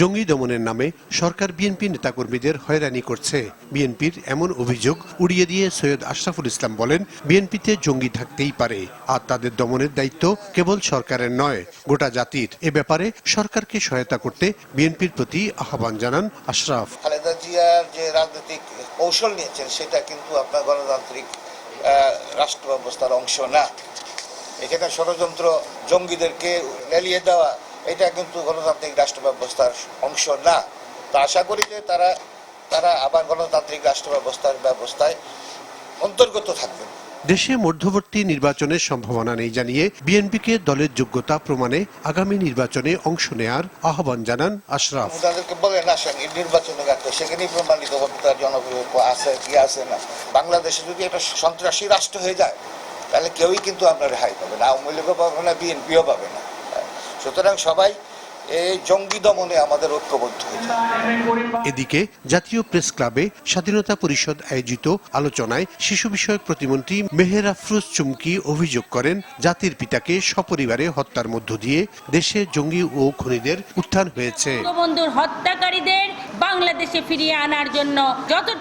জঙ্গি দমনের নামে সরকার বিএনপি নেতাকর্মীদের হয়রানি করছে। বিএনপির এমন অভিযোগ উড়িয়ে দিয়ে সৈয়দ আশরাফুল ইসলাম বলেন বিএনপিতে জঙ্গি থাকতেই পারে আর তাদের দমনের দায়িত্ব কেবল সরকারের নয় গোটা জাতির। এ ব্যাপারে সরকারকে সহায়তা করতে বিএনপির প্রতি আহ্বান জানান আশরাফ। খালেদা জিয়ার যে রাজনৈতিক কৌশল নিয়েছেন সেটা কিন্তু আপনার গণতান্ত্রিক রাষ্ট্র ব্যবস্থার অংশ না। এখানে ষড়যন্ত্র জঙ্গিদেরকে লেলিয়ে দেওয়া এটা কিন্তু গণতান্ত্রিক রাষ্ট্র ব্যবস্থার অংশ না। তো আশা করি যে তারা তারা আবার গণতান্ত্রিক রাষ্ট্র ব্যবস্থার ব্যবস্থায় অন্তর্গত থাকবেন। দেশে মধ্যবর্তী নির্বাচনের সম্ভাবনা নেই জানিয়ে বিএনপিকে দলের যোগ্যতা প্রমাণে আগামী নির্বাচনে অংশ নেয়ার আহ্বান জানান আশরাফ। তাদেরকে বলেন আসেন এই নির্বাচনে রাখতে সেখানেই প্রমাণিত হবে তার জনপ্রিয় আছে কি আছে না। বাংলাদেশে যদি একটা সন্ত্রাসী রাষ্ট্র হয়ে যায় তাহলে কেউই কিন্তু আমরা রেহাই পাবে না। আওয়ামী লীগও পাবে না বিএনপিও পাবে না। সুতরাং সবাই এই জঙ্গি দমনে আমাদের ঐক্যবদ্ধ এদিকে জাতীয় প্রেস ক্লাবে স্বাধীনতা পরিষদ আয়োজিত আলোচনায় শিশু বিষয়ক প্রতিমন্ত্রী মেহের আফরোজ চুমকি অভিযোগ করেন জাতির পিতাকে সপরিবারে হত্যার মধ্য দিয়ে দেশে জঙ্গি ও খুনিদের উত্থান হয়েছে। বঙ্গবন্ধুর হত্যাকারীদের বাংলাদেশে ফিরিয়ে আনার জন্য যতটুকু